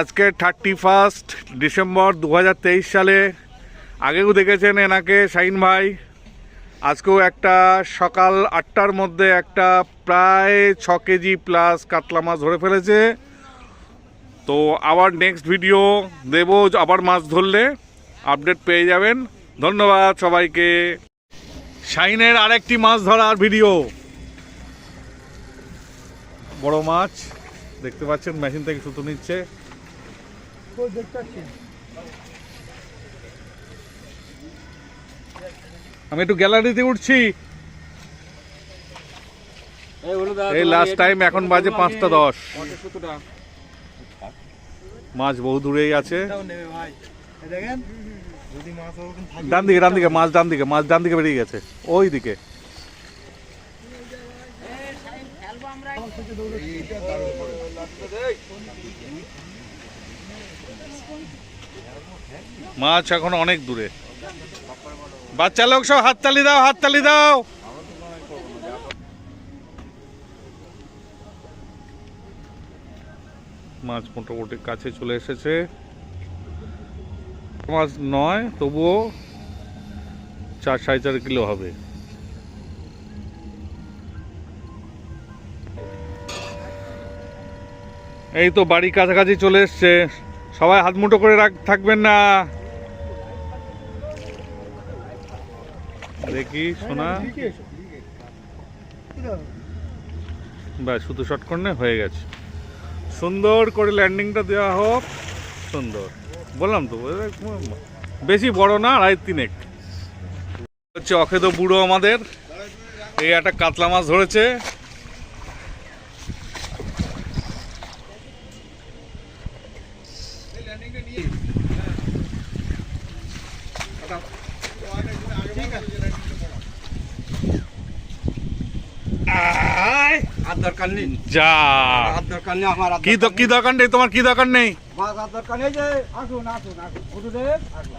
আজকে thirty first December দু হাজার তেইশ সালে আগেও দেখেছেন এনাকে শাইন ভাই। আজকেও একটা সকাল আটটার মধ্যে একটা প্রায় ছ কেজি প্লাস কাতলা মাছ ধরে ফেলেছে। তো আবার নেক্সট ভিডিও দেব, আবার মাছ ধরলে আপডেট পেয়ে যাবেন। ধন্যবাদ সবাইকে। শাইনের আরেকটি মাছ ধরার ভিডিও বড় মাছ। দেখতে পাচ্ছেন মেশিন থেকে সুতো নিচ্ছে আমি একটু গ্যালারিতে উঠছি এই লাস্ট টাইম এখন বাজে পাঁচটা দশ মাছ বহু দূরেই আছে ডান দিকে ডান দিকে মাছ ডান দিকে মাছ ডান দিকে বেরিয়ে গেছে ওই দিকে মাছ এখন অনেক দূরে। বাচ্চা লোক সব হাততালি দাও হাততালি দাও। মাছ মোটামুটি কাছে চলে এসেছে। মাছ নয়, তবুও চার সাড়ে চার কিলো হবে। এই তো বাড়ি কাছাকাছি চলে এসছে। সবাই হাত মুঠো করে রাখ, থাকবেন না। দেখি শোনা ব্যাস শুধু শর্ট করলে হয়ে গেছে। সুন্দর করে ল্যান্ডিংটা দেওয়া হোক। সুন্দর। বললাম তো, বেশি বড় না, আড়াই তিনেক। হচ্ছে অখেদ বুড়ো আমাদের। এই একটা কাতলা মাছ ধরেছে। আর দরকার নেই। যা। আর দরকার নেই আমার কি কি দরকার নেই? তোমার কি দরকার নেই? মাছ আর দরকার নেই যে আসুন আসুন আসুন। বুঝলেন আসুন।